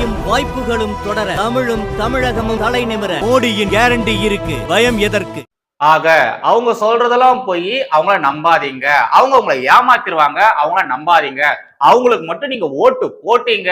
வெற்றியும் வாய்ப்புகளும் தொடர தமிழும் தமிழகமும் தலை நிமிர. மோடியின் கேரண்டி இருக்கு. பயம் எதற்கு? ஆக அவங்க சொல்றதெல்லாம் போய் அவங்கள நம்பாதீங்க. அவங்க உங்களை ஏமாத்திருவாங்க. அவங்கள நம்பாதீங்க. அவங்களுக்கு மட்டும் நீங்க ஓட்டு போட்டீங்க.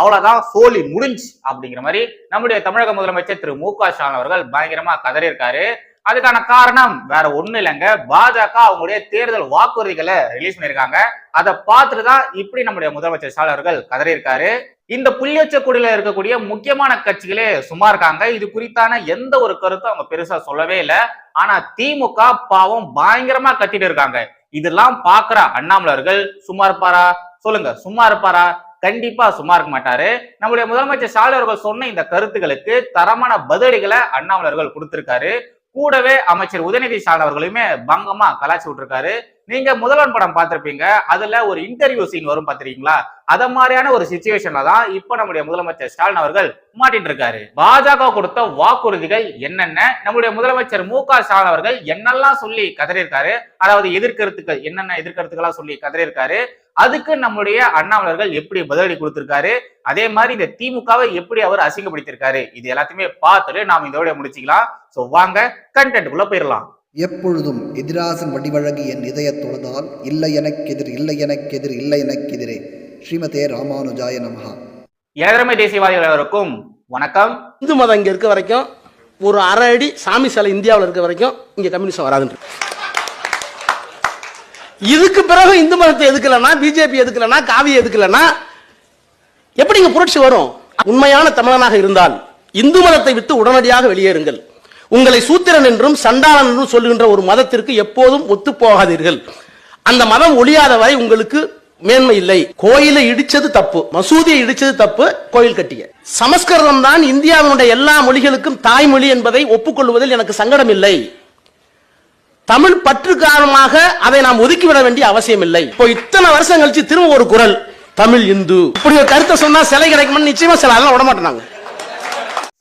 அவ்வளவுதான் சோழி முடிஞ்சு அப்படிங்கிற மாதிரி நம்முடைய தமிழக முதலமைச்சர் திரு மு க ஸ்டாலின் அவர்கள் பயங்கரமா கதறியிருக்காரு. அதுக்கான காரணம் வேற ஒண்ணு இல்லைங்க. பாஜக அவங்களுடைய தேர்தல் வாக்குறுதிகளை ரிலீஸ் பண்ணிருக்காங்க அதை பார்த்துட்டு தான் இப்படி நம்முடைய முதலமைச்சர் ஸ்டாலின் அவர்கள் கதறியிருக்காரு. இந்த புள்ளியச்சக்குடியில இருக்கக்கூடிய முக்கியமான கட்சிகளே சும்மா இருக்காங்க. இது குறித்தான எந்த ஒரு கருத்தும் அவங்க பெருசா சொல்லவே இல்லை. ஆனா திமுக பாவம் பயங்கரமா கட்டிட்டு இருக்காங்க. இதெல்லாம் பாக்குற அண்ணாமலர்கள் சும்மா இருப்பாரா? சொல்லுங்க. சும்மா இருப்பாரா? கண்டிப்பா சும்மா இருக்க மாட்டாரு. நம்முடைய முதலமைச்சர் ஸ்டாலின் அவர்கள் சொன்ன இந்த கருத்துக்களுக்கு தரமான பதிலடிகளை அண்ணாமலர்கள் கொடுத்திருக்காரு. கூடவே அமைச்சர் உதயநிதி ஸ்டாலின் அவர்களையுமே பங்கமா கலாச்சி விட்டுருக்காரு. நீங்க முதல்வன் படம் பார்த்திருப்பீங்க. அதுல ஒரு இன்டர்வியூ சீன் வரும் பாத்திருக்கீங்களா அத மாதிரியான ஒரு சுச்சுவேஷன்ல தான் இப்ப நம்முடைய முதலமைச்சர் ஸ்டாலின் அவர்கள் மாட்டிட்டு இருக்காரு பாஜக கொடுத்த வாக்குறுதிகள் என்னென்ன? நம்முடைய முதலமைச்சர் மு க ஸ்டாலின் அவர்கள் என்னெல்லாம் சொல்லி கதறியிருக்காரு? அதாவது எதிர்கருத்துக்கள் என்னென்ன எதிர்கருத்துக்களா சொல்லி கதறியிருக்காரு? அதுக்கு நம்முடைய அண்ணாமலர்கள் எப்படி பதிலடி கொடுத்திருக்காரு? அதே மாதிரி இந்த திமுகவை எப்படி அவர் அசிங்கப்படுத்திருக்காரு இது எல்லாத்தையுமே பார்த்துட்டு நாம் இதோட முடிச்சுக்கலாம். சோ வாங்க கண்டென்ட்டுக்குள்ள போயிடலாம். எப்பொழுதும் எதிராசன் வடிவழகு என் இதயத் தொழுதால் இல்லை எனக்கெதிர் இல்லை எனக்கெதிர் இல்லை எனக்கெதிரே. ஸ்ரீமதே ராமானுஜாய நமஹா. ஏழமை தேசியவாதிகள் அனைவருக்கும் வணக்கம். இந்து மதம் இங்கே இருக்க வரைக்கும் ஒரு அரை அடி சாமி சிலை இந்தியாவில் இருக்க வரைக்கும் இங்கே கம்யூனிஸ்ட் வராதுன்ற இதுக்கு பிறகு இந்து மதத்தை எதுக்கலனா பிஜேபி எதுக்கலனா காவி எதுக்கலனா எப்படி இங்க புரட்சி வரும்? உண்மையான தமிழனாக இருந்தால் இந்து மதத்தை விட்டு உடனடியாக வெளியேறுங்கள். உங்களை சூத்திரன் என்றும் சண்டாளன் என்றும் சொல்லுகின்ற ஒரு மதத்திற்கு எப்போதும் ஒத்து போகாதீர்கள் அந்த மதம் ஒழியாத வரை உங்களுக்கு மேன்மை இல்லை. கோயிலை இடிச்சது தப்பு மசூதியை இடிச்சது தப்பு கோயில் கட்டிய. சமஸ்கிருதம் தான் இந்தியாவினுடைய எல்லா மொழிகளுக்கும் தாய்மொழி என்பதை ஒப்புக்கொள்வதில் எனக்கு சங்கடம் இல்லை தமிழ் பற்று காரணமாக அதை நாம் ஒதுக்கிவிட வேண்டிய அவசியம் இல்லை இப்போ இத்தனை வருஷம் கழிச்சு திரும்ப ஒரு குரல் தமிழ் இந்து. இப்படி ஒரு கருத்தை சொன்னா சிலை கிடைக்கும்னு நிச்சயமா சில அதெல்லாம் விட மாட்டாங்க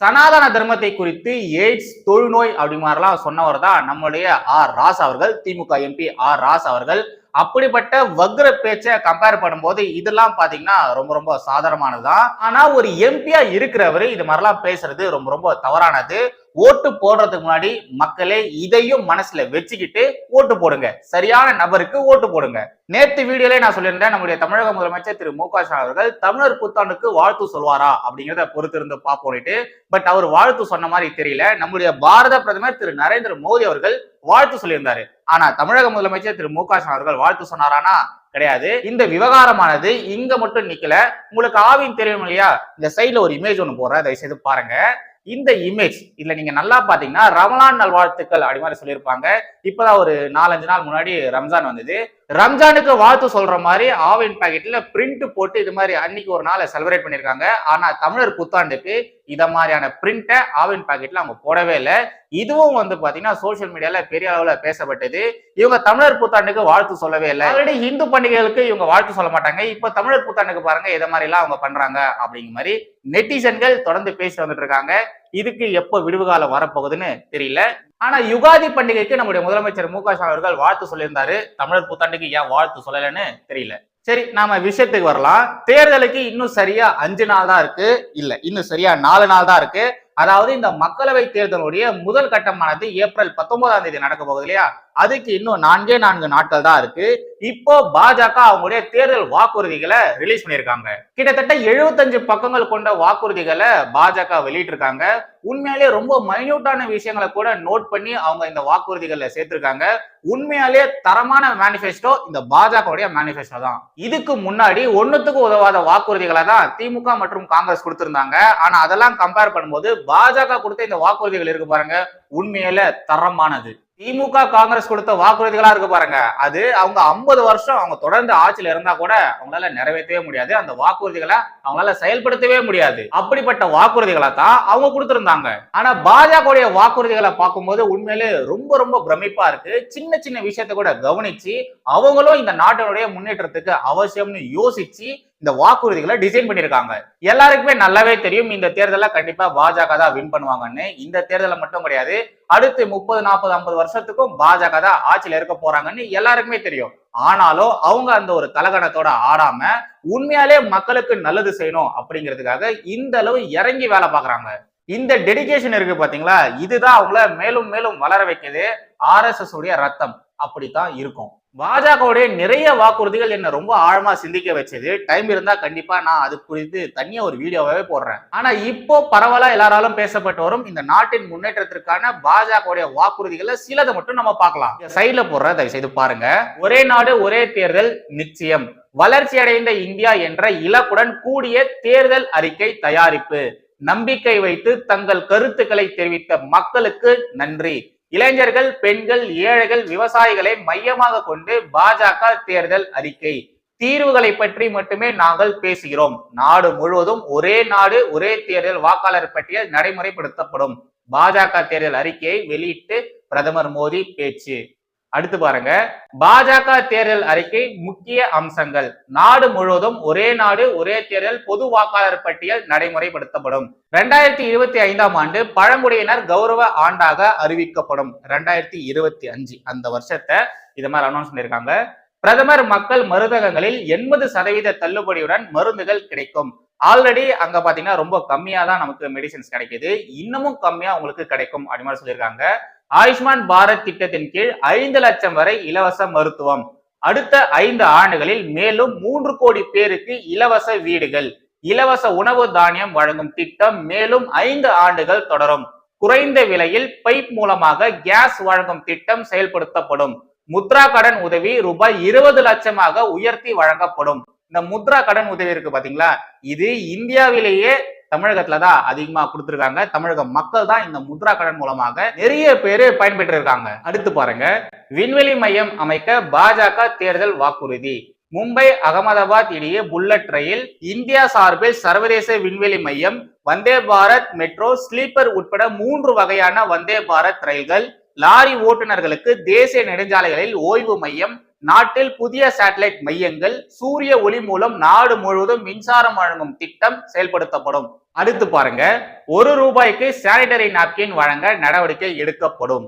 சனாதன தர்மத்தை குறித்து எய்ட்ஸ் தொழுநோய் அப்படி மாதிரிலாம் சொன்னவர் தான் நம்முடைய ஆர் ராஸ் அவர்கள் திமுக எம்பி ஆர் ராஸ் அவர்கள். அப்படிப்பட்ட வக்ர பேச்சை கம்பேர் பண்ணும்போது இதெல்லாம் பாத்தீங்கன்னா ரொம்ப ரொம்ப சாதாரணமானதுதான். ஆனா ஒரு எம்பியா இருக்கிறவர் இது மாதிரிலாம் பேசுறது ரொம்ப ரொம்ப தவறானது. ஓட்டு போடுறதுக்கு முன்னாடி மக்களே இதையும் மனசுல வச்சுக்கிட்டு ஓட்டு போடுங்க. சரியான நபருக்கு ஓட்டு போடுங்க. நேற்று வீடியோல நான் சொல்லியிருந்தேன் நம்முடைய தமிழக முதலமைச்சர் திரு மு க ஸ்டாலின் அவர்கள் தமிழர் புத்தாண்டுக்கு வாழ்த்து சொல்வாரா அப்படிங்கிறத பொறுத்து இருந்து பார்ப்போம்ட்டு பட் அவர் வாழ்த்து சொன்ன மாதிரி தெரியல. நம்முடைய பாரத பிரதமர் திரு நரேந்திர மோடி அவர்கள் வாழ்த்து சொல்லியிருந்தாரு. ஆனா தமிழக முதலமைச்சர் திரு மு க ஸ்டாலின் அவர்கள் வாழ்த்து சொன்னாரானா? கிடையாது. இந்த விவகாரமானது இங்க மட்டும் நிக்கல. உங்களுக்கு ஆவின் தெரியும் இல்லையா? இந்த சைட்ல ஒரு இமேஜ் ஒன்று போடுறேன். தயவு செய்து பாருங்க. இந்த இமேஜ் இதுல நீங்க நல்லா பாத்தீங்கன்னா ரமலான் நல்வாழ்த்துக்கள் அப்படி மாதிரி சொல்லியிருப்பாங்க. இப்பதான் ஒரு நாலஞ்சு நாள் முன்னாடி ரம்ஜான் வந்தது. ரம்ஜானுக்கு வாழ்த்து சொல்ற மாதிரி ஆவின் பாக்கெட்ல பிரிண்ட் போட்டு இது மாதிரி அன்னைக்கு ஒரு நாளை செலிப்ரேட் பண்ணிருக்காங்க ஆனா தமிழர் புத்தாண்டுக்கு இத மாதிரியான பிரிண்ட்டை ஆவின் பாக்கெட்ல அவங்க போடவே இல்லை. இதுவும் வந்து பாத்தீங்கன்னா சோசியல் மீடியால பெரிய அளவுல பேசப்பட்டது. இவங்க தமிழர் புத்தாண்டுக்கு வாழ்த்து சொல்லவே இல்லை. ஆல்ரெடி இந்து பண்டிகைகளுக்கு இவங்க வாழ்த்து சொல்ல மாட்டாங்க. இப்ப தமிழர் புத்தாண்டுக்கு பாருங்க இதை மாதிரி எல்லாம் அவங்க பண்றாங்க அப்படிங்கிற மாதிரி நெட்டிசன்கள் தொடர்ந்து பேசி வந்துட்டு இருக்காங்க. இதுக்கு எப்போ விடுவு காலம் வரப்போகுதுன்னு தெரியல. ஆனா யுகாதி பண்டிகைக்கு நம்முடைய முதலமைச்சர் மு க ஸ்டாலின் அவர்கள் வாழ்த்து சொல்லியிருந்தாரு. தமிழர் புத்தாண்டுக்கு ஏன் வாழ்த்து சொல்லலைன்னு தெரியல. சரி நாம விஷயத்துக்கு வரலாம். தேர்தலுக்கு இன்னும் சரியா அஞ்சு நாள் தான் இருக்கு. இல்ல இன்னும் சரியா நாலு நாள் தான் இருக்கு. அதாவது இந்த மக்களவை தேர்தலுடைய முதல் கட்டமானது ஏப்ரல் பத்தொன்பதாம் தேதி நடக்க போகுது இல்லையா? அதுக்கு இன்னும் நான்கே நான்கு நாட்கள் தான் இருக்கு. இப்போ பாஜக அவங்களுடைய தேர்தல் வாக்குறுதிகளை ரிலீஸ் பண்ணியிருக்காங்க. கிட்டத்தட்ட எழுபத்தஞ்சு பக்கங்கள் கொண்ட வாக்குறுதிகளை பாஜக வெளியிட்டிருக்காங்க. உண்மையாலே ரொம்ப மைன்யூட்டான விஷயங்களை கூட நோட் பண்ணி அவங்க இந்த வாக்குறுதிகளில் சேர்த்திருக்காங்க. உண்மையாலே தரமான மேனிஃபெஸ்டோ இந்த பாஜகவுடைய மேனிஃபெஸ்டோ தான். இதுக்கு முன்னாடி ஒண்ணுத்துக்கு உதவாத வாக்குறுதிகளை தான் திமுக மற்றும் காங்கிரஸ் கொடுத்திருந்தாங்க. ஆனா அதெல்லாம் கம்பேர் பண்ணும்போது பாஜக கொடுத்த இந்த வாக்குறுதிகள் இருக்கு பாருங்க. உண்மையில தரமானது. திமுக காங்கிரஸ் கொடுத்த வாக்குறுதிகளா இருக்கு பாருங்க. அது அவங்க ஐம்பது வருஷம் அவங்க தொடர்ந்து ஆட்சியில இருந்தா கூட அவங்களால நிறைவேற்றவே முடியாது. அந்த வாக்குறுதிகளை அவங்களால செயல்படுத்தவே முடியாது. அப்படிப்பட்ட வாக்குறுதிகளை தான் அவங்க கொடுத்திருந்தாங்க. ஆனா பாஜகவுடைய வாக்குறுதிகளை பார்க்கும்போது உண்மையிலே ரொம்ப ரொம்ப பிரமிப்பா இருக்கு. சின்ன சின்ன விஷயத்த கூட கவனிச்சு அவங்களும் இந்த நாட்டினுடைய முன்னேற்றத்துக்கு அவசியம்னு யோசிச்சு இந்த வாக்குறுதிகளை டிசைன் பண்ணியிருக்காங்க. எல்லாருக்குமே நல்லாவே தெரியும். இந்த தேர்தலில் கண்டிப்பா பாஜக தான் வின் பண்ணுவாங்கன்னு. இந்த தேர்தலை மட்டும் கிடையாது. அடுத்து முப்பது நாற்பது ஐம்பது வருஷத்துக்கும் பாஜக தான் ஆட்சியில் இருக்க போறாங்கன்னு எல்லாருக்குமே தெரியும். ஆனாலும் அவங்க அந்த ஒரு தலகணத்தோட ஆடாம உண்மையாலே மக்களுக்கு நல்லது செய்யணும் அப்படிங்கிறதுக்காக இந்த அளவு இறங்கி வேலை பார்க்குறாங்க. இந்த டெடிகேஷன் இருக்கு பாத்தீங்களா? இதுதான் அவங்கள மேலும் மேலும் வளர வைக்கிறது ஆர்எஸ்எஸ் உடைய ரத்தம் அப்படித்தான் இருக்கும். பாஜகவுடைய நிறைய வாக்குறுதிகள் என்ன ரொம்ப ஆழமா சிந்திக்க வச்சது. டைம் இருந்தா கண்டிப்பா நான் அது குறித்து தனியா ஒரு வீடியோவாவே போடுறேன். ஆனா இப்போ பரவலா எல்லாராலும் பேசப்பட்டு வரும் இந்த நாட்டின் முன்னேற்றத்திற்கான பாஜகவுடைய வாக்குறுதிகளை சிலதை மட்டும் நம்ம பார்க்கலாம். சைட்ல போடுற தயவு செய்து பாருங்க. ஒரே நாடு ஒரே தேர்தல் நிச்சயம். வளர்ச்சி அடைந்த இந்தியா என்ற இலக்குடன் கூடிய தேர்தல் அறிக்கை தயாரிப்பு. நம்பிக்கை வைத்து தங்கள் கருத்துக்களை தெரிவித்த மக்களுக்கு நன்றி. இளைஞர்கள் பெண்கள் ஏழைகள் விவசாயிகளை மையமாக கொண்டு பாஜக தேர்தல் அறிக்கை. தீர்வுகளை பற்றி மட்டுமே நாங்கள் பேசுகிறோம். நாடு முழுவதும் ஒரே நாடு ஒரே தேர்தல் வாக்காளர் பட்டியல் நடைமுறைப்படுத்தப்படும். பாஜக தேர்தல் அறிக்கையை வெளியிட்டு பிரதமர் மோடி பேச்சு. அடுத்து பாருங்க. பாஜக தேர்தல் அறிக்கை முக்கிய அம்சங்கள். நாடு முழுவதும் ஒரே நாடு ஒரே தேர்தல் பொது வாக்காளர் பட்டியல் நடைமுறைப்படுத்தப்படும். ரெண்டாயிரத்தி இருபத்தி ஐந்தாம் ஆண்டு பழங்குடியினர் கௌரவ ஆண்டாக அறிவிக்கப்படும். ரெண்டாயிரத்தி இருபத்தி அஞ்சு அந்த வருஷத்தை இது மாதிரி அனௌன்ஸ் பண்ணியிருக்காங்க பிரதமர் மக்கள் மருந்தகங்களில் எண்பது சதவீத தள்ளுபடியுடன் மருந்துகள் கிடைக்கும். ஆல்ரெடி அங்க பாத்தீங்கன்னா ரொம்ப கம்மியா தான் நமக்கு மெடிசின்ஸ் கிடைக்குது. இன்னமும் கம்மியா உங்களுக்கு கிடைக்கும் அப்படி மாதிரி சொல்லியிருக்காங்க. ஆயுஷ்மான் பாரத் திட்டத்தின் கீழ் ஐந்து லட்சம் வரை இலவச மருத்துவம். அடுத்த ஐந்து ஆண்டுகளில் மேலும் மூன்று கோடி பேருக்கு இலவச வீடுகள் இலவச உணவு தானியம் வழங்கும் திட்டம் மேலும் ஐந்து ஆண்டுகள் தொடரும். குறைந்த விலையில் பைப் மூலமாக கேஸ் வழங்கும் திட்டம் செயல்படுத்தப்படும். முத்ரா கடன் உதவி ரூபாய் இருபது லட்சமாக உயர்த்தி வழங்கப்படும். இந்த முத்ரா கடன் உதவி இருக்கு பாத்தீங்களா? இது இந்தியாவிலேயே தமிழகத்துல தான் அதிகமா கொடுத்துருக்காங்க. தமிழக மக்கள் தான் இந்த முத்ரா கடன் மூலமாக நிறைய பேரு பயன்பெற்று இருக்காங்க அடுத்து பாருங்க. விண்வெளி மையம் அமைக்க பாஜக தேர்தல் வாக்குறுதி. மும்பை அகமதாபாத் இடையே புல்லட் ரயில் இந்தியா சார்பில் சர்வதேச விண்வெளி மையம் வந்தே பாரத் மெட்ரோ ஸ்லீப்பர் உட்பட மூன்று வகையான வந்தே பாரத் ரயில்கள் லாரி ஓட்டுநர்களுக்கு தேசிய நெடுஞ்சாலைகளில் ஓய்வு மையம் நாட்டில் புதிய சேட்டலைட் மையங்கள் சூரிய ஒளி மூலம் நாடு முழுவதும் மின்சாரம் வழங்கும் திட்டம் செயல்படுத்தப்படும். அடுத்து பாருங்க ஒரு ரூபாய்க்கு சானிடரி நாப்கின் வழங்க நடவடிக்கை எடுக்கப்படும்.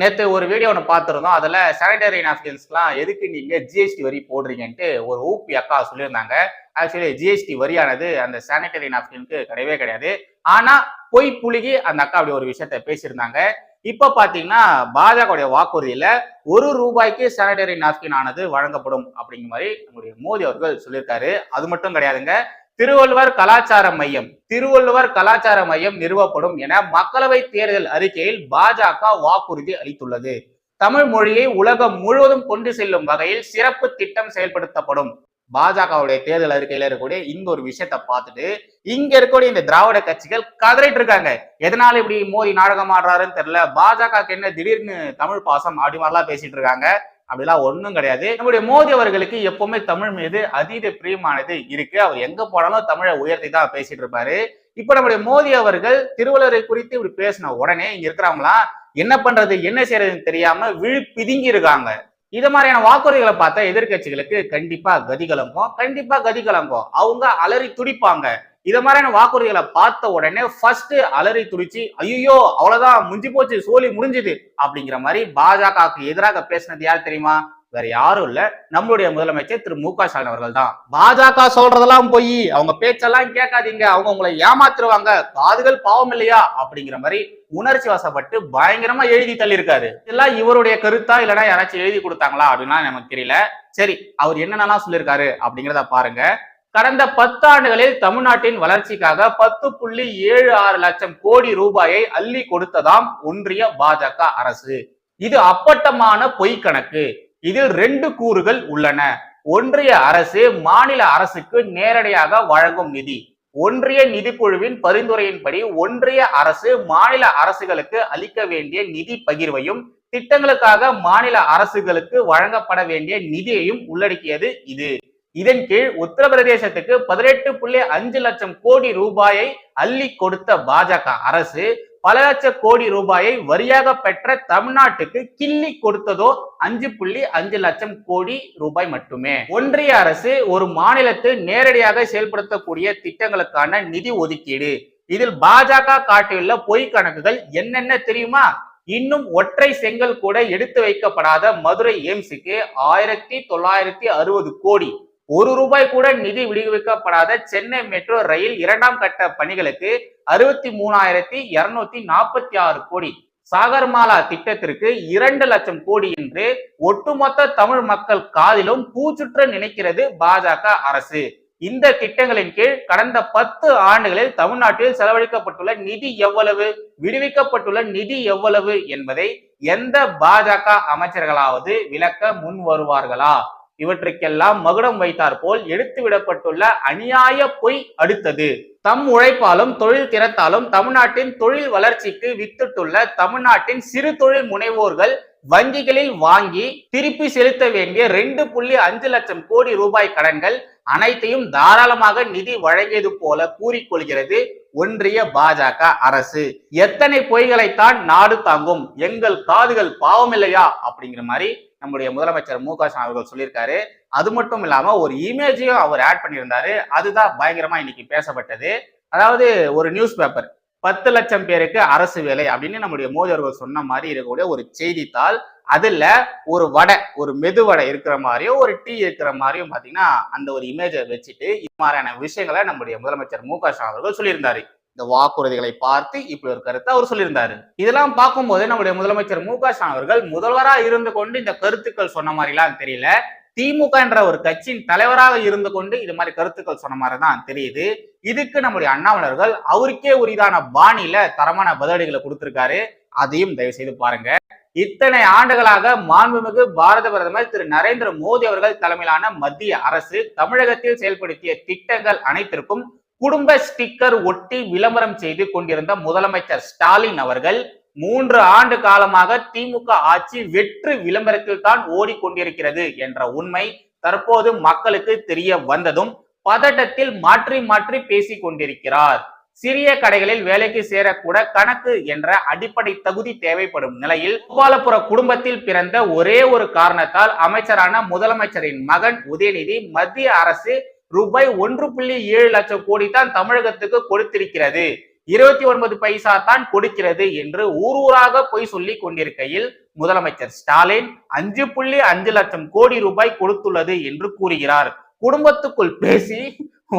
நேற்று ஒரு வீடியோ ஒன்று பார்த்துருந்தோம் அதில் சானிடரி நாப்கின்ஸ்லாம் எதுக்கு நீங்கள் ஜிஎஸ்டி வரி போடுறீங்கன்ட்டு ஒரு ஊப்பி அக்கா சொல்லியிருந்தாங்க. ஆக்சுவலி ஜிஎஸ்டி வரியானது அந்த சானிடரி நாப்கினுக்கு கிடையவே கிடையாது. ஆனால் பொய் புழுகி அந்த அக்கா அப்படி ஒரு விஷயத்த பேசியிருந்தாங்க. இப்ப பாத்தீங்கன்னா பாஜகவுடைய வாக்குறுதியில ஒரு ரூபாய்க்கு சானிடரி நாப்கின் ஆனது வழங்கப்படும் அப்படிங்கிற மாதிரி நம்முடைய மோடி அவர்கள் சொல்லியிருக்காரு. அது மட்டும் கிடையாதுங்க. திருவள்ளுவர் கலாச்சார மையம் திருவள்ளுவர் கலாச்சார மையம் நிறுவப்படும் என மக்களவை தேர்தல் அறிக்கையில் பாஜக வாக்குறுதி அளித்துள்ளது. தமிழ் மொழியை உலகம் முழுவதும் கொண்டு செல்லும் வகையில் சிறப்பு திட்டம் செயல்படுத்தப்படும். பாஜகவுடைய தேர்தல் அறிக்கையில இருக்கக்கூடிய இந்த ஒரு விஷயத்த பார்த்துட்டு இங்க இருக்கக்கூடிய இந்த திராவிட கட்சிகள் கதறிட்டு இருக்காங்க. எதனால இப்படி மோடி நாடகம் ஆடுறாருன்னு தெரியல. பாஜகவுக்கு என்ன திடீர்னு தமிழ் பாசம் அப்படி மாதிரிலாம் பேசிட்டு இருக்காங்க. அப்படிலாம் ஒன்றும் கிடையாது. நம்முடைய மோடி அவர்களுக்கு எப்பவுமே தமிழ் மீது அதீத பிரியமானது இருக்கு. அவர் எங்க போனாலும் தமிழை உயர்த்தி தான் பேசிட்டு இருப்பாரு. இப்ப நம்முடைய மோடி அவர்கள் திருவள்ளுவரை குறித்து இப்படி பேசின உடனே இங்க இருக்கிறவங்களாம் என்ன பண்றது என்ன செய்யறதுன்னு தெரியாம விழு பிதுங்கி இருக்காங்க. இது மாதிரியான வாக்குறுதிகளை பார்த்தா எதிர்க்கட்சிகளுக்கு கண்டிப்பா கதி கலங்கும் கண்டிப்பா கதி கலங்கும் அவங்க அலறி துடிப்பாங்க. இது மாதிரியான வாக்குறுதிகளை பார்த்த உடனே ஃபர்ஸ்ட் அலறி துடிச்சு ஐயோ அவ்வளவுதான் முடிஞ்சு போச்சு சோலி முடிஞ்சுது அப்படிங்கிற மாதிரி பாஜகவுக்கு எதிராக பேசினது யார் தெரியுமா? வேற யாரும் இல்ல. நம்மளுடைய முதலமைச்சர் திரு மு க ஸ்டாலின் அவர்கள் தான். பாஜக சொல்றதெல்லாம் போய். அவங்க பேச்செல்லாம் கேட்காதீங்க. அவங்க உங்களை ஏமாத்துருவாங்க. காதுகள் பாவம் இல்லையா? அப்படிங்கிற மாதிரி உணர்ச்சி வசப்பட்டு பயங்கரமா எழுதி தள்ளியிருக்காரு. இதெல்லாம் இவருடைய கருத்தா இல்லைன்னா யாராச்சும் எழுதி கொடுத்தாங்களா அப்படின்னா நமக்கு தெரியல. சரி அவர் என்னென்னலாம் சொல்லியிருக்காரு அப்படிங்கிறத பாருங்க. கடந்த பத்தாண்டுகளில் தமிழ்நாட்டின் வளர்ச்சிக்காக பத்து புள்ளி ஏழு ஆறு லட்சம் கோடி ரூபாயை அள்ளி கொடுத்ததாம் ஒன்றிய பாஜக அரசு. இது அப்பட்டமான பொய் கணக்கு இதில் ரெண்டு கூறுகள் உள்ளன. ஒன்றிய அரசு மாநில அரசுக்கு நேரடியாக வழங்கும் நிதி. ஒன்றிய நிதிக்குழுவின் பரிந்துரையின்படி ஒன்றிய அரசு மாநில அரசுகளுக்கு அளிக்க வேண்டிய நிதி பகிர்வையும் திட்டங்களுக்காக மாநில அரசுகளுக்கு வழங்கப்பட வேண்டிய நிதியையும் உள்ளடக்கியது இது. இதன் கீழ் உத்தரப்பிரதேசத்துக்கு பதினெட்டு புள்ளி அஞ்சு லட்சம் கோடி ரூபாயை அள்ளி கொடுத்த பாஜக அரசு பல லட்ச கோடி ரூபாயை வரியாக பெற்ற தமிழ்நாட்டுக்கு கிள்ளி கொடுத்ததோ அஞ்சு புள்ளி அஞ்சு லட்சம் கோடி ரூபாய் மட்டுமே. ஒன்றிய அரசு ஒரு மாநிலத்தில் நேரடியாக செயல்படுத்தக்கூடிய திட்டங்களுக்கான நிதி ஒதுக்கீடு. இதில் பாஜக காட்டியுள்ள பொய் கணக்குகள் என்னென்ன தெரியுமா? இன்னும் ஒற்றை செங்கல் கூட எடுத்து வைக்கப்படாத மதுரை எய்ம்ஸுக்கு ஆயிரத்தி தொள்ளாயிரத்தி அறுபது கோடி. ஒரு ரூபாய் கூட நிதி விடுவிக்கப்படாத சென்னை மெட்ரோ ரயில் இரண்டாம் கட்ட பணிகளுக்கு அறுபத்தி மூணாயிரத்தி இருநூத்தி நாற்பத்தி ஆறு கோடி. சாகர்மாலா திட்டத்திற்கு இரண்டு லட்சம் கோடி என்று ஒட்டுமொத்த தமிழ் மக்கள் காதிலும் பூச்சுற்ற நினைக்கிறது பாஜக அரசு. இந்த திட்டங்களின் கீழ் கடந்த பத்து ஆண்டுகளில் தமிழ்நாட்டில் செலவழிக்கப்பட்டுள்ள நிதி எவ்வளவு? விடுவிக்கப்பட்டுள்ள நிதி எவ்வளவு என்பதை எந்த பாஜக அமைச்சர்களாவது விளக்க முன் வருவார்களா இவற்றுக்கெல்லாம் மகுடம் வைத்தார் போல் எடுத்து விடப்பட்டுள்ள அநியாய பொய் அடுத்தது. தம் உழைப்பாலும் தொழில் திறத்தாலும் தமிழ்நாட்டின் தொழில் வளர்ச்சிக்கு வித்திட்டுள்ள தமிழ்நாட்டின் சிறு தொழில் முனைவோர்கள் வங்கிகளில் வாங்கி திருப்பி செலுத்த வேண்டிய ரெண்டு புள்ளி அஞ்சு லட்சம் கோடி ரூபாய் கடன்கள் அனைத்தையும் தாராளமாக நிதி வழங்கியது போல கூறிக்கொள்கிறது ஒன்றிய பாஜக அரசு. எத்தனை பொய்களைத்தான் நாடு தாங்கும்? எங்கள் காதுகள் பாவமில்லையா அப்படிங்கிற மாதிரி நம்முடைய முதலமைச்சர் மு க ஸ்டாலின் அவர்கள் சொல்லியிருக்காரு. அது மட்டும் இல்லாம ஒரு இமேஜையும் அவர் ஆட் பண்ணியிருந்தாரு. அதுதான் பயங்கரமா இன்னைக்கு பேசப்பட்டது. அதாவது ஒரு நியூஸ் பேப்பர் பத்து லட்சம் பேருக்கு அரசு வேலை அப்படின்னு நம்முடைய மோடி அவர்கள் சொன்ன மாதிரி இருக்கக்கூடிய ஒரு செய்தித்தாள். அதுல ஒரு வடை ஒரு மெது வடை இருக்கிற மாதிரியும் ஒரு டீ இருக்கிற மாதிரியும் பாத்தீங்கன்னா அந்த ஒரு இமேஜை வச்சுட்டு இது மாதிரியான விஷயங்களை நம்முடைய முதலமைச்சர் மு க ஸ்டாலின் அவர்கள் சொல்லியிருந்தாரு. இந்த வாக்குறுதிகளை பார்த்து இப்படி ஒரு கருத்தை அவர் சொல்லியிருந்தாரு. இதெல்லாம் பார்க்கும்போது நம்முடைய முதலமைச்சர் மு க ஸ்டாலின் அவர்கள் முதல்வரா இருந்து கொண்டு இந்த கருத்துக்கள் சொன்ன மாதிரிலாம் தெரியல. திமுக என்ற ஒரு கட்சியின் தலைவராக இருந்து கொண்டு இது மாதிரி கருத்துக்கள் சொன்ன மாதிரி தான் தெரியுது. இதுக்கு நம்முடைய அண்ணாமலர்கள் அவருக்கே உரிதான பாணியில தரமான பதிலடிகளை கொடுத்திருக்காரு. அதையும் தயவு செய்து பாருங்க. இத்தனை ஆண்டுகளாக மாண்புமிகு பாரத பிரதமர் திரு நரேந்திர மோடி அவர்கள் தலைமையிலான மத்திய அரசு தமிழகத்தில் செயல்படுத்திய திட்டங்கள் அனைத்திற்கும் குடும்ப ஸ்டிக்கர் ஒட்டி விளம்பரம் செய்து கொண்டிருந்த முதலமைச்சர் ஸ்டாலின் அவர்கள் மூன்று ஆண்டு காலமாக திமுக ஆட்சி வெற்று விளம்பரத்தில் தான் ஓடிக்கொண்டிருக்கிறது என்ற உண்மை தற்போது மக்களுக்கு தெரிய வந்ததும் பதட்டத்தில் மாற்றி மாற்றி பேசி கொண்டிருக்கிறார். சிறிய கடைகளில் வேலைக்கு சேரக்கூட கணக்கு என்ற அடிப்படை தகுதி தேவைப்படும் நிலையில் கோபாலபுர குடும்பத்தில் பிறந்த ஒரே ஒரு காரணத்தால் அமைச்சரான முதலமைச்சரின் மகன் உதயநிதி மத்திய அரசு ரூபாய் ஒன்று புள்ளி ஏழு லட்சம் கோடி தான் தமிழகத்துக்கு கொடுத்திருக்கிறது. இருபத்தி ஒன்பது பைசா தான் கொடுக்கிறது என்று ஊர் ஊராக பொய் சொல்லி கொண்டிருக்கையில் முதலமைச்சர் ஸ்டாலின் அஞ்சு புள்ளி அஞ்சு லட்சம் கோடி ரூபாய் கொடுத்துள்ளது என்று கூறுகிறார். குடும்பத்துக்குள் பேசி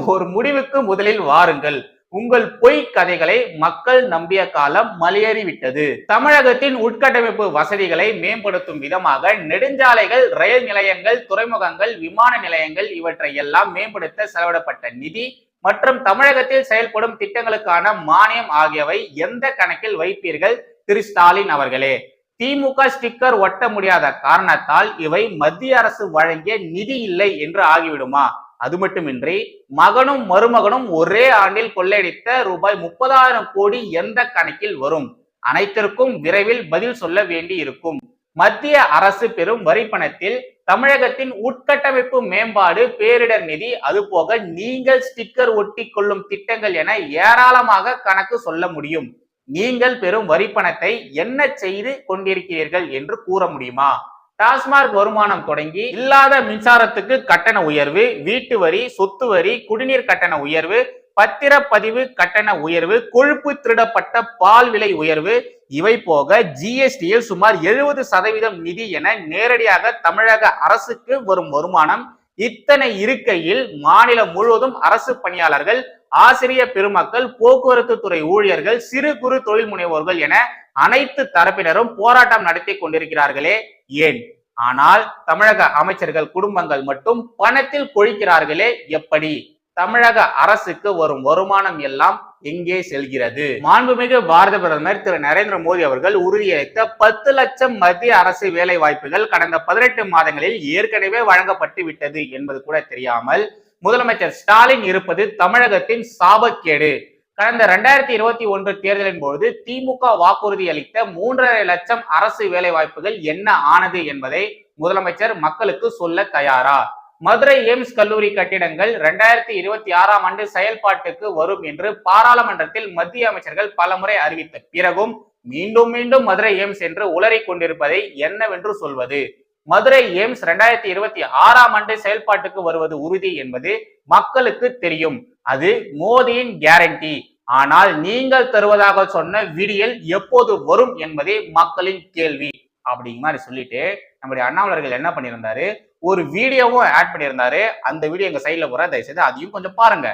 ஒரு முடிவுக்கு முதலில் வாருங்கள். உங்கள் பொய் கதைகளை மக்கள் நம்பிய காலம் மலையேறிவிட்டது தமிழகத்தின் உட்கட்டமைப்பு வசதிகளை மேம்படுத்தும் விதமாக நெடுஞ்சாலைகள் ரயில் நிலையங்கள் துறைமுகங்கள் விமான நிலையங்கள் இவற்றை எல்லாம் மேம்படுத்த செலவிடப்பட்ட நிதி மற்றும் தமிழகத்தில் செயல்படும் திட்டங்களுக்கான மானியம் ஆகியவை எந்த கணக்கில் வைப்பீர்கள்? திரு ஸ்டாலின் அவர்களே. திமுக ஸ்டிக்கர் ஒட்ட முடியாத காரணத்தால் இவை மத்திய அரசு வழங்கிய நிதி இல்லை என்று ஆகிவிடுமா? அது மட்டுமின்றி மகனும் மருமகனும் ஒரே ஆண்டில் கொள்ளையடித்த ரூபாய் முப்பதாயிரம் கோடி எந்த கணக்கில் வரும்? அனைத்திற்கும் விரைவில் பதில் சொல்ல வேண்டி இருக்கும் மத்திய அரசு பெறும் வரி பணத்தில் தமிழகத்தின் உட்கட்டமைப்பு மேம்பாடு பேரிடர் நிதி அதுபோக நீங்கள் ஸ்டிக்கர் ஒட்டி கொள்ளும் திட்டங்கள் என ஏராளமாக கணக்கு சொல்ல முடியும். நீங்கள் பெறும் வரி பணத்தை என்ன செய்து கொண்டிருக்கிறீர்கள் என்று கூற முடியுமா? டாஸ்மாக் வருமானம் தொடங்கி இல்லாத மின்சாரத்துக்கு கட்டண உயர்வு வீட்டு வரி சொத்து வரி குடிநீர் கட்டண உயர்வு பத்திரப்பதிவு கட்டண உயர்வு கொழுப்பு திருடப்பட்ட பால் விலை உயர்வு இவை போக ஜிஎஸ்டியில் சுமார் எழுபது சதவீதம் நிதி என நேரடியாக தமிழக அரசுக்கு வரும் வருமானம் இத்தனை இருக்கையில் மாநிலம் முழுவதும் அரசு பணியாளர்கள் ஆசிரியர் பெருமக்கள் போக்குவரத்து துறை ஊழியர்கள் சிறு குறு தொழில் முனைவோர்கள் என அனைத்து தரப்பினரும் போராட்டம் நடத்தி கொண்டிருக்கிறார்களே. ஏன்? ஆனால் தமிழக அமைச்சர்கள் குடும்பங்கள் மட்டும் பணத்தில் கொழிக்கிறார்களே. எப்படி? தமிழக அரசுக்கு வரும் வருமானம் எல்லாம் எங்கே செல்கிறது? மாண்புமிகு பாரத பிரதமர் திரு நரேந்திர மோடி அவர்கள் உறுதியளித்த பத்து லட்சம் மத்திய அரசு வேலை வாய்ப்புகள் கடந்த பதினெட்டு மாதங்களில் ஏற்கனவே வழங்கப்பட்டு விட்டது என்பது கூட தெரியாமல் முதலமைச்சர் ஸ்டாலின் இருப்பது தமிழகத்தின் சாபக்கேடு. கடந்த இரண்டாயிரத்தி இருபத்தி ஒன்று தேர்தலின் போது திமுக வாக்குறுதி அளித்த மூன்றரை லட்சம் அரசு வேலை வாய்ப்புகள் என்ன ஆனது என்பதை முதலமைச்சர் மக்களுக்கு சொல்ல தயாரா? மதுரை எய்ம்ஸ் கல்லூரி கட்டிடங்கள் ரெண்டாயிரத்தி இருபத்தி ஆறாம் ஆண்டு செயல்பாட்டுக்கு வரும் என்று பாராளுமன்றத்தில் மத்திய அமைச்சர்கள் பலமுறை அறிவித்த பிறகும் மீண்டும் மீண்டும் மதுரை எய்ம்ஸ் என்று உளறி கொண்டிருப்பதை என்னவென்று சொல்வது? மதுரை எய்ம்ஸ் ரெண்டாயிரத்தி இருபத்தி ஆறாம் ஆண்டு செயல்பாட்டுக்கு வருவது உறுதி என்பது மக்களுக்கு தெரியும். அது மோதியின் கேரண்டி ஆனால் நீங்கள் தருவதாக சொன்ன விடியல் எப்போது வரும் என்பதே மக்களின் கேள்வி. அப்படிங்கிற மாதிரி சொல்லிட்டு நம்முடைய அண்ணாமலர்கள் என்ன பண்ணியிருந்தாரு? ஒரு வீடியோவும் ஆட் பண்ணியிருந்தாரு அந்த வீடியோ எங்க சைட்ல போற தயவுசெய்து அதையும் கொஞ்சம் பாருங்க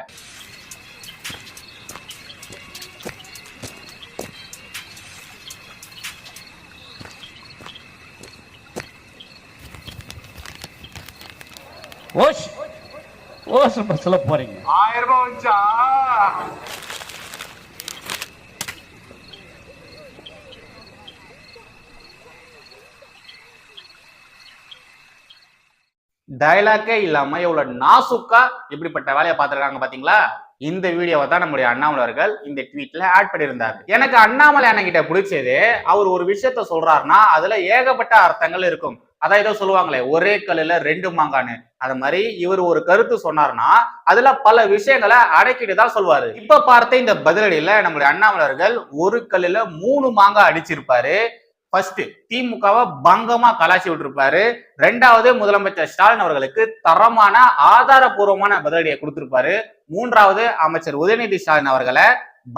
ஓஷ் ஓஷ் சொல்ல போறீங்க ஆயிரம் ரூபாய் வச்சா டைலாக்கே இல்லாம எவ்வளவு நாசுக்கா இப்படிப்பட்ட வேலையை பார்த்துருக்காங்க பாத்தீங்களா? இந்த வீடியோவை தான் நம்முடைய அண்ணாமலர்கள் இந்த ட்வீட்ல ஆட் பண்ணியிருந்தாரு. எனக்கு அண்ணாமலை அண்ணன் பிடிச்சது அவர் ஒரு விஷயத்த சொல்றாருன்னா அதுல ஏகப்பட்ட அர்த்தங்கள் இருக்கும். அதான் ஏதோ சொல்லுவாங்களே ஒரே கல்லுல ரெண்டு மாங்கான்னு. அது மாதிரி இவர் ஒரு கருத்து சொன்னார்னா அதுல பல விஷயங்களை அடக்கிட்டு தான் சொல்வாரு. இப்ப பார்த்த இந்த பதிலடியில நம்முடைய அண்ணாமலர்கள் ஒரு கல்லுல மூணு மாங்காய் அடிச்சிருப்பாரு. ஃபர்ஸ்ட் திமுகவை பங்கமா கலாச்சி விட்டுருப்பாரு. ரெண்டாவது முதலமைச்சர் ஸ்டாலின் அவர்களுக்கு தரமான ஆதாரபூர்வமான பதிலடியை கொடுத்திருப்பாரு. மூன்றாவது அமைச்சர் உதயநிதி ஸ்டாலின் அவர்களை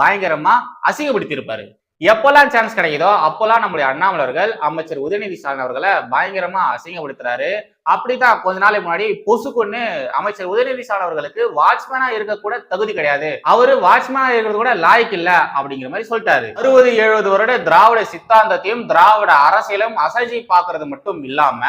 பயங்கரமா அசிங்கப்படுத்தியிருப்பாரு. எப்பெல்லாம் சான்ஸ் கிடைக்குதோ அப்பெல்லாம் நம்முடைய அண்ணாமலர்கள் அமைச்சர் உதயநிதி ஸ்டாலின் அவர்களை பயங்கரமா அசிங்கப்படுத்துறாரு. அப்படித்தான் கொஞ்ச நாளைக்கு முன்னாடி பொசுக்குன்னு அமைச்சர் உதயநிதி ஸ்டாலின் அவர்களுக்கு வாட்ச்மேனா இருக்க கூட தகுதி கிடையாது. அவரு வாட்ச்மேனா இருக்கிறது கூட லாய்க்கு இல்ல அப்படிங்கிற மாதிரி சொல்லிட்டாரு. அறுபது எழுபது வருட திராவிட சித்தாந்தத்தையும் திராவிட அரசியலும் அசைச்சி பாக்குறது மட்டும் இல்லாம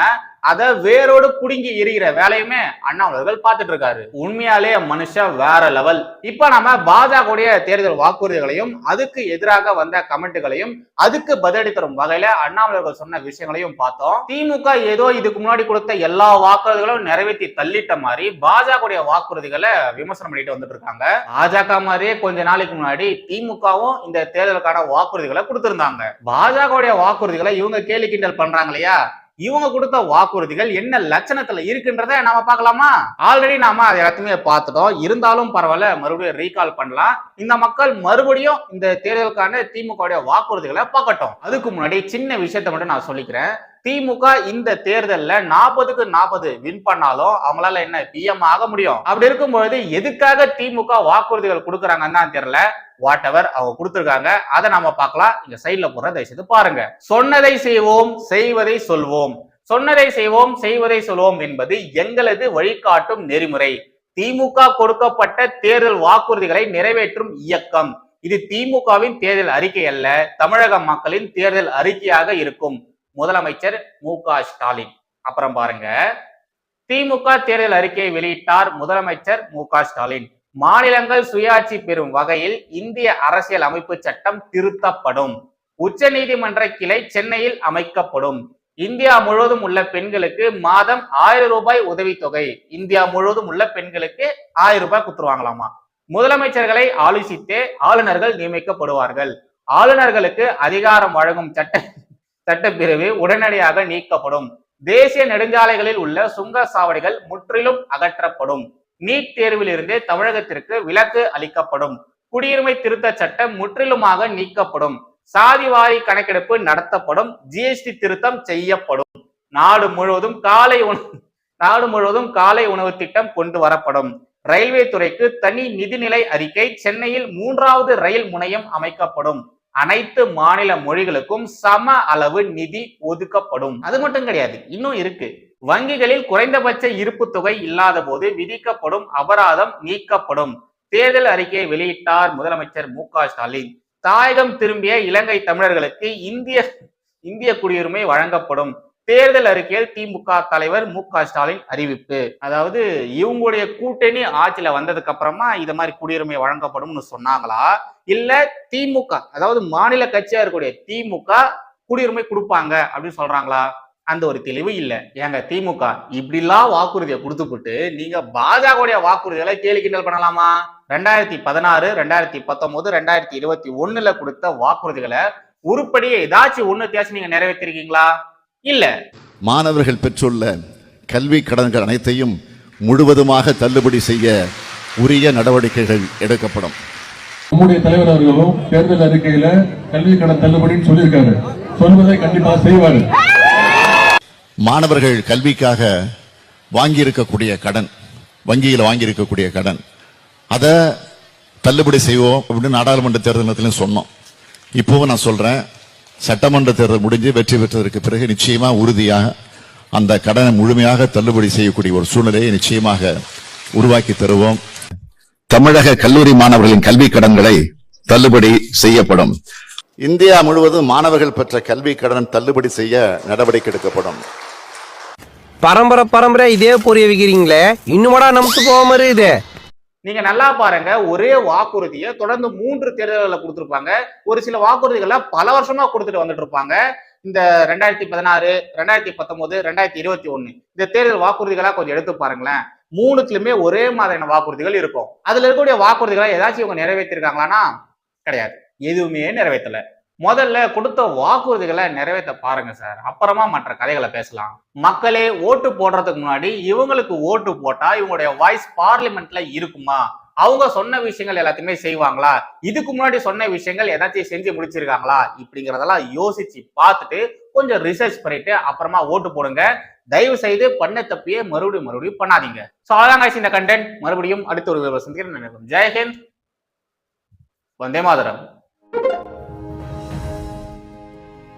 அத வேரோடு புடுங்கி எரிகிற வேலையுமே அண்ணாமலர்கள் பார்த்துட்டு இருக்காரு. உண்மையாலே மனுஷன் வேற லெவல் இப்ப நம்ம பாஜகவுடைய தேர்தல் வாக்குறுதிகளையும் அதுக்கு எதிராக வந்த கமெண்ட்டுகளையும் அதுக்கு பதிலடி தரும் வகையில அண்ணாமலர்கள் சொன்ன விஷயங்களையும் பார்த்தோம். திமுக ஏதோ இதுக்கு முன்னாடி கொடுத்த எல்லா வாக்குறுதிகளும் நிறைவேற்றி தள்ளிட்ட மாதிரி பாஜகவுடைய வாக்குறுதிகளை விமர்சனம் பண்ணிட்டு வந்துட்டு இருக்காங்க. பாஜக மாதிரியே கொஞ்ச நாளைக்கு முன்னாடி திமுகவும் இந்த தேர்தலுக்கான வாக்குறுதிகளை கொடுத்திருந்தாங்க. பாஜகவுடைய வாக்குறுதிகளை இவங்க கேலி கிண்டல் பண்றாங்க இல்லையா? இவங்க கொடுத்த வாக்குறுதிகள் என்ன லட்சணத்துல இருக்குன்றத நாம பார்க்கலாமா? ஆல்ரெடி நாம அதை எல்லாத்தையுமே பார்த்துட்டோம். இருந்தாலும் பரவாயில்ல மறுபடியும் ரீகால் பண்ணலாம். இந்த மக்கள் மறுபடியும் இந்த தேர்தலுக்கான திமுகவுடைய வாக்குறுதிகளை பார்க்கட்டும். அதுக்கு முன்னாடி சின்ன விஷயத்த மட்டும் நான் சொல்லிக்கிறேன். திமுக இந்த தேர்தல்ல நாற்பதுக்கு நாற்பது வின் பண்ணாலும் அவங்களால என்ன பிஎம் ஆக முடியும்? அப்படி இருக்கும் பொழுது எதுக்காக திமுக வாக்குறுதிகள் கொடுக்குறாங்கன்னு தான் தெரியல. வாட் எவர் அவங்க கொடுத்துருக்காங்க. அதை நாம பார்க்கலாம். இங்க சைட்ல போற தயவுசெய்து பாருங்க. சொன்னதை செய்வோம் செய்வதை சொல்வோம். சொன்னதை செய்வோம் செய்வதை சொல்வோம் என்பது எங்களது வழிகாட்டும் நெறிமுறை. திமுக கொடுக்கப்பட்ட தேர்தல் வாக்குறுதிகளை நிறைவேற்றும் இயக்கம். இது திமுகவின் தேர்தல் அறிக்கை அல்ல. தமிழக மக்களின் தேர்தல் அறிக்கையாக இருக்கும். முதலமைச்சர் மு க ஸ்டாலின். அப்புறம் பாருங்க. திமுக தேர்தல் அறிக்கையை வெளியிட்டார் முதலமைச்சர் மு க ஸ்டாலின். மாநிலங்கள் சுயாட்சி பெறும் வகையில் இந்திய அரசியல் அமைப்பு சட்டம் திருத்தப்படும். உச்ச நீதிமன்ற கிளை சென்னையில் அமைக்கப்படும். இந்தியா முழுவதும் உள்ள பெண்களுக்கு மாதம் ஆயிரம் ரூபாய் உதவித்தொகை. இந்தியா முழுவதும் உள்ள பெண்களுக்கு ஆயிரம் ரூபாய் குத்துருவாங்களாமா முதலமைச்சர்களை ஆலோசித்தே ஆளுநர்கள் நியமிக்கப்படுவார்கள். ஆளுநர்களுக்கு அதிகாரம் வழங்கும் சட்ட சட்டப்பிரிவு உடனடியாக நீக்கப்படும். தேசிய நெடுஞ்சாலைகளில் உள்ள சுங்க சாவடிகள் முற்றிலும் அகற்றப்படும். நீட் தேர்விலிருந்து தமிழகத்திற்கு விலக்கு அளிக்கப்படும். குடியுரிமை திருத்த சட்டம் முற்றிலுமாக நீக்கப்படும். சாதிவாரி கணக்கெடுப்பு நடத்தப்படும். ஜிஎஸ்டி திருத்தம் செய்யப்படும். நாடு முழுவதும் காலை உணவு நாடு முழுவதும் காலை உணவு திட்டம் கொண்டு வரப்படும். ரயில்வே துறைக்கு தனி நிதிநிலை அறிக்கை சென்னையில் மூன்றாவது ரயில் முனையம் அமைக்கப்படும். அனைத்து மாநில மொழிகளுக்கும் சம அளவு நிதி ஒதுக்கப்படும். அது மட்டும் கிடையாது இன்னும் இருக்கு. வங்கிகளில் குறைந்தபட்ச இருப்பு தொகை இல்லாத போது விதிக்கப்படும் அபராதம் நீக்கப்படும். தேர்தல் அறிக்கையை வெளியிட்டார் முதலமைச்சர் மு க ஸ்டாலின். தாயகம் திரும்பிய இலங்கை தமிழர்களுக்கு இந்திய இந்திய குடியுரிமை வழங்கப்படும். தேர்தல் அறிக்கையில் திமுக தலைவர் மு க ஸ்டாலின் அறிவிப்பு. அதாவது இவங்களுடைய கூட்டணி ஆட்சியில வந்ததுக்கு அப்புறமா இது மாதிரி குடியுரிமை வழங்கப்படும்னு சொன்னாங்களா? இல்ல திமுக அதாவது மாநில கட்சியா இருக்கக்கூடிய திமுக குடியுரிமை கொடுப்பாங்க அப்படின்னு சொல்றாங்களா? அந்த ஒரு தெளிவு இல்ல. ஏங்க திமுக இப்படிலாம் வாக்குறுதியை கொடுத்துப்புட்டு நீங்க பாஜகவுடைய வாக்குறுதிகளை கேலி கிண்டல் பண்ணலாமா? ரெண்டாயிரத்தி பதினாறு ரெண்டாயிரத்தி பத்தொன்பது ரெண்டாயிரத்தி இருபத்தி ஒண்ணுல கொடுத்த வாக்குறுதிகளை உருப்படியே ஏதாச்சும் ஒண்ணு தேச்சு நீங்க நிறைவேற்றிருக்கீங்களா இல்ல. மாணவர்கள் பெற்றுள்ள கல்வி கடன்கள் அனைத்தையும் முழுவதுமாக தள்ளுபடி செய்ய உரிய நடவடிக்கைகள் எடுக்கப்படும். நம்முடைய தலைவர் அவர்களும் தேர்தல் அறிக்கையில கல்வி கடன் தள்ளுபடின்னு சொல்லியிருக்காரு. சொல்வதை கண்டிப்பா செய்வாரு. மாணவர்கள் கல்விக்காக வாங்கியிருக்கக்கூடிய கடன் வங்கியில் வாங்கியிருக்கக்கூடிய கடன் அதை தள்ளுபடி செய்வோம் அப்படின்னு நாடாளுமன்ற தேர்தலத்திலும் சொன்னோம். இப்போவும் நான் சொல்றேன் சட்டமன்ற தேர்தல் முடிஞ்சு வெற்றி பெற்றதற்கு பிறகு நிச்சயமா உறுதியாக அந்த கடனை முழுமையாக தள்ளுபடி செய்யக்கூடிய ஒரு சூழ்நிலையை நிச்சயமாக உருவாக்கி தருவோம். தமிழக கல்லூரி மாணவர்களின் கல்வி கடன்களை தள்ளுபடி செய்யப்படும். இந்தியா முழுவதும் மாணவர்கள் பெற்ற கல்வி கடன் தள்ளுபடி செய்ய நடவடிக்கை எடுக்கப்படும். பரம்பரை பரம்பரை இதே புரிய வைக்கிறீங்களே. இன்னுமாடா நமக்கு போகாம இருக்குது. நீங்க நல்லா பாருங்க ஒரே வாக்குறுதியை தொடர்ந்து மூன்று தேர்தல்களில் கொடுத்துருப்பாங்க. ஒரு சில வாக்குறுதிகளை பல வருஷமா கொடுத்துட்டு வந்துட்டு இருப்பாங்க இந்த ரெண்டாயிரத்தி பதினாறு ரெண்டாயிரத்தி பத்தொன்பது ரெண்டாயிரத்தி இருபத்தி ஒண்ணு இந்த தேர்தல் வாக்குறுதிகளா கொஞ்சம் எடுத்து பாருங்களேன். மூணுத்துலயுமே ஒரே மாதிரியான வாக்குறுதிகள் இருக்கும். அதுல இருக்கக்கூடிய வாக்குறுதிகளை ஏதாச்சும் இவங்க நிறைவேற்றிருக்காங்களான்னா கிடையாது. எதுவுமே நிறைவேற்றல. முதல்ல கொடுத்த வாக்குறுதிகளை நிறைவேற்ற பாருங்க சார். அப்புறமா மற்ற கதைகளை பேசலாம். மக்களே ஓட்டு போடுறதுக்கு முன்னாடி இவங்களுக்கு ஓட்டு போட்டா இவங்களுடைய வாய்ஸ் பார்லிமெண்ட்ல இருக்குமா? அவங்க சொன்ன விஷயங்கள் எல்லாத்தையுமே செய்வாங்களா? இதுக்கு முன்னாடி சொன்ன விஷயங்கள் ஏதாச்சும் செஞ்சு முடிச்சிருக்காங்களா? இப்படிங்கிறதெல்லாம் யோசிச்சு பார்த்துட்டு கொஞ்சம் ரிசர்ச் பண்ணிட்டு அப்புறமா ஓட்டு போடுங்க. தயவு செய்து பண்ண தப்பியே மறுபடியும் மறுபடியும் பண்ணாதீங்க. ஸோ அதான் இந்த கண்டென்ட் மறுபடியும் அடுத்த ஒரு சந்திக்கிறேன். நினைக்கிறேன் ஜெயஹிந்த் வந்தே மாதரம்.